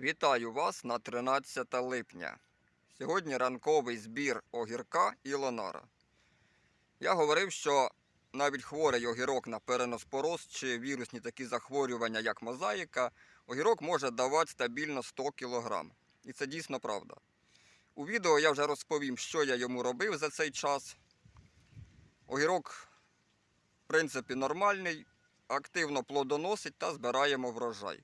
Вітаю вас на 13 липня. Сьогодні ранковий збір огірка і лонара. Я говорив, що навіть хворий огірок на переноспороз чи вірусні такі захворювання, як мозаїка, огірок може давати стабільно 100 кг. І це дійсно правда. У відео я вже розповім, що я йому робив за цей час. Огірок, в принципі, нормальний, активно плодоносить та збираємо врожай.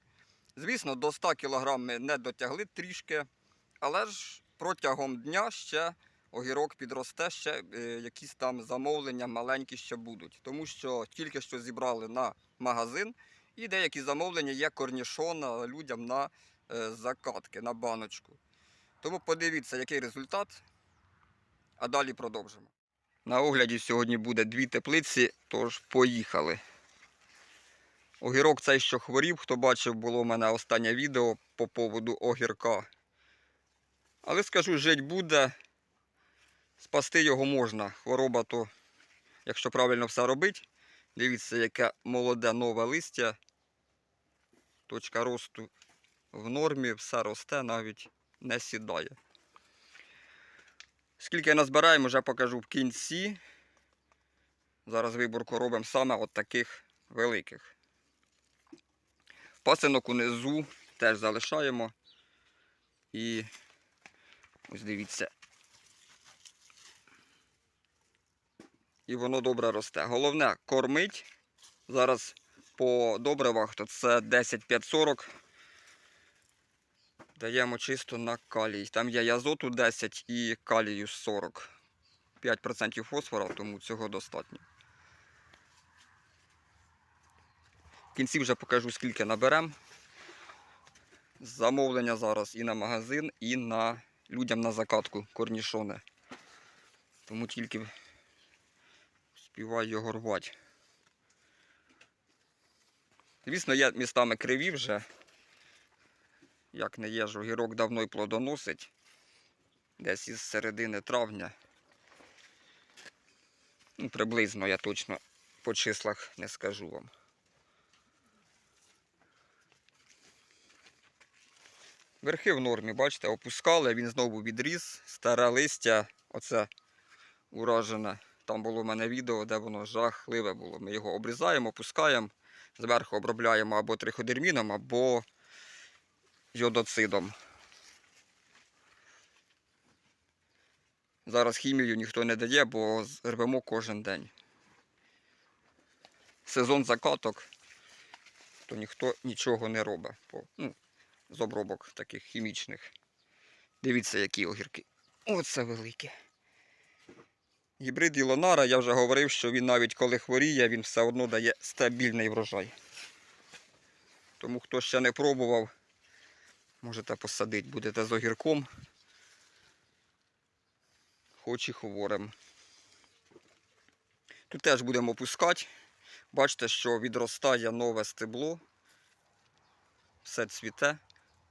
Звісно, до 100 кг ми не дотягли трішки, але ж протягом дня ще огірок підросте, ще е, якісь там замовлення маленькі ще будуть. Тому що тільки що зібрали на магазин, і деякі замовлення є корнішона людям на е, закатки, на баночку. Тому подивіться, який результат, а далі продовжимо. На огляді сьогодні буде дві теплиці, тож поїхали. Огірок цей, що хворів, хто бачив, було в мене останнє відео по поводу огірка. Але скажу, жить буде, спасти його можна. Хвороба то, якщо правильно все робить, дивіться, яке молоде нове листя. Точка росту в нормі, все росте, навіть не сідає. Скільки назбираємо, вже покажу в кінці. Зараз виборку робимо саме от таких великих. Пасинок унизу теж залишаємо. І ось дивіться. І воно добре росте. Головне кормить. Зараз по добривах то це 10-540. Даємо чисто на калій. Там є і азоту 10 і калію 40. 5% фосфора, тому цього достатньо. В кінці вже покажу, скільки наберемо. Замовлення зараз і на магазин, і на людям на закатку корнішони. Тому тільки співаю його рвати. Звісно, є містами криві вже. Як не є, ж огірок давно й плодоносить. Десь із середини травня. Ну, приблизно я точно по числах не скажу вам. Верхи в нормі, бачите, опускали, він знову відріс, старе листя, оце уражене. Там було в мене відео, де воно жахливе було. Ми його обрізаємо, опускаємо, зверху обробляємо або триходерміном, або йодоцидом. Зараз хімію ніхто не дає, бо рвемо кожен день. Сезон закаток, то ніхто нічого не робить. Ну, з обробок таких хімічних. Дивіться, які огірки. Оце велике. Гібрид Ілонара, я вже говорив, що він навіть коли хворіє, він все одно дає стабільний врожай. Тому хто ще не пробував, можете посадити, будете з огірком. Хоч і хворим. Тут теж будемо опускати. Бачите, що відростає нове стебло. Все цвіте,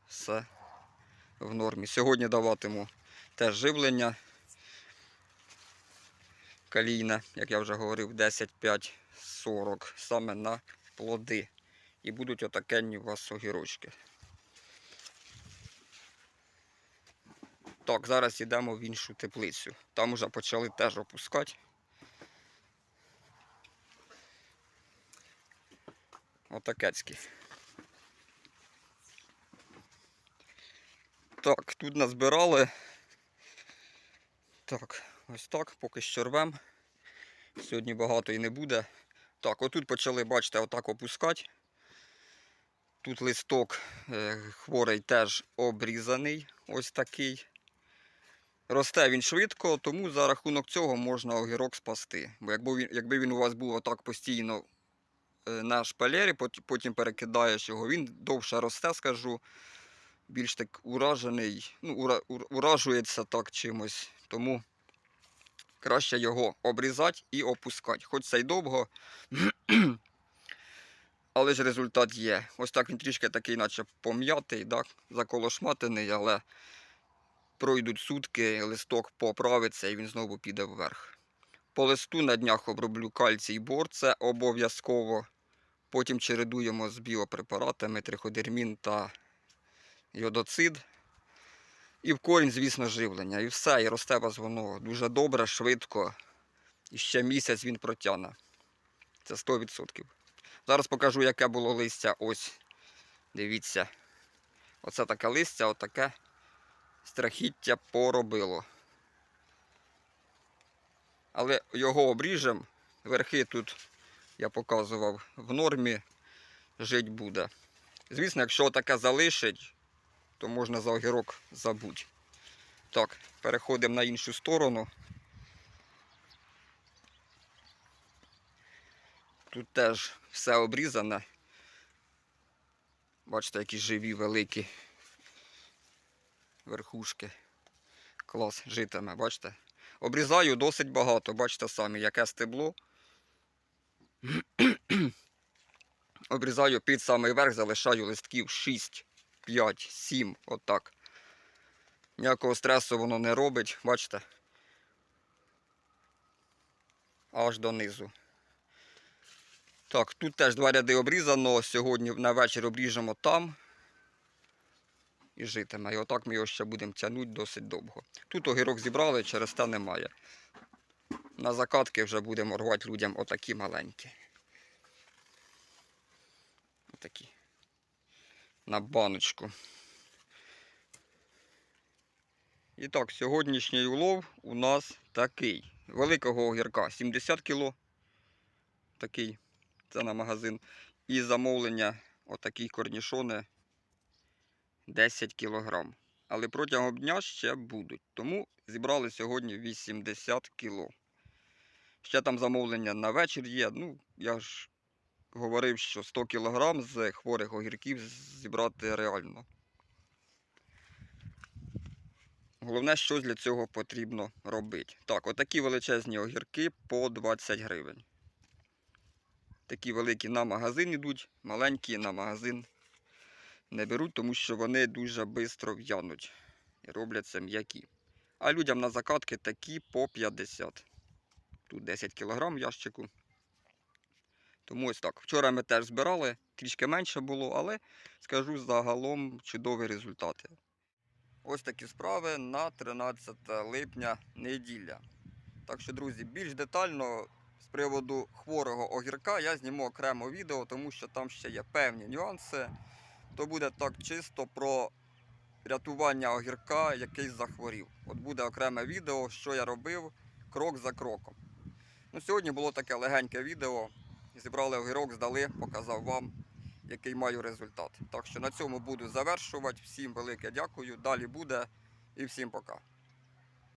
все в нормі. Сьогодні даватиму теж живлення калійне, як я вже говорив, 10, 5, 40 саме на плоди. І будуть отакенні у вас огірочки. Так, зараз йдемо в іншу теплицю. Там вже почали теж опускати. Отакецькі. Так, тут назбирали. Так, ось так, поки що рвем. Сьогодні багато і не буде. Так, отут почали, бачите, отак опускати. Тут листок е, хворий теж обрізаний, ось такий. Росте він швидко, тому за рахунок цього можна огірок спасти. Бо якби він, якби він у вас був отак постійно е, на шпалері, потім перекидаєш його, він довше росте, скажу. Більш так уражений, ну, ура, уражується так чимось. Тому краще його обрізати і опускати. Хоч це й довго, але ж результат є. Ось так він трішки такий, наче пом'ятий, так, заколошматений, але пройдуть сутки, листок поправиться і він знову піде вверх. По листу на днях оброблю кальцій бор, це обов'язково. Потім чередуємо з біопрепаратами триходермін та йодоцид. І в корінь, звісно, живлення. І все, і росте вас воно дуже добре, швидко. І ще місяць він протягне. Це 100%. Зараз покажу, яке було листя. Ось. Дивіться. Оце таке листя, отаке страхіття поробило. Але його обріжем. Верхи тут я показував в нормі жить буде. Звісно, якщо таке залишить, то можна за огірок забути. Так, переходимо на іншу сторону. Тут теж все обрізане. Бачите, які живі, великі верхушки. Клас, житиме, бачите? Обрізаю досить багато, бачите самі, яке стебло. Обрізаю під самий верх, залишаю листків 6, 5, 7, отак. Ніякого стресу воно не робить, бачите? Аж донизу. Так, тут теж два ряди обрізано. Сьогодні на вечір обріжемо там. І житиме. І отак ми його ще будемо тягнути досить довго. Тут огірок зібрали, через те немає. На закатки вже будемо рвати людям отакі маленькі. Отакі. На баночку. І так, сьогоднішній улов у нас такий. Великого огірка 70 кг. Такий. Це на магазин. І замовлення отакі корнішони 10 кг. Але протягом дня ще будуть. Тому зібрали сьогодні 80 кг. Ще там замовлення на вечір є. Ну, я ж говорив, що 100 кг з хворих огірків зібрати реально. Головне, що для цього потрібно робити. Так, отакі величезні огірки по 20 гривень. Такі великі на магазин йдуть, маленькі на магазин не беруть, тому що вони дуже швидко в'януть і робляться м'які. А людям на закатки такі по 50. Тут 10 кг ящику. Тому ось так. Вчора ми теж збирали, трішки менше було, але скажу загалом чудові результати. Ось такі справи на 13 липня неділя. Так що, друзі, більш детально з приводу хворого огірка я зніму окремо відео, тому що там ще є певні нюанси. То буде так чисто про рятування огірка, який захворів. От буде окреме відео, що я робив крок за кроком. Ну, сьогодні було таке легеньке відео. Зібрали огірок, здали, показав вам, який маю результат. Так що на цьому буду завершувати. Всім велике дякую. Далі буде і всім пока.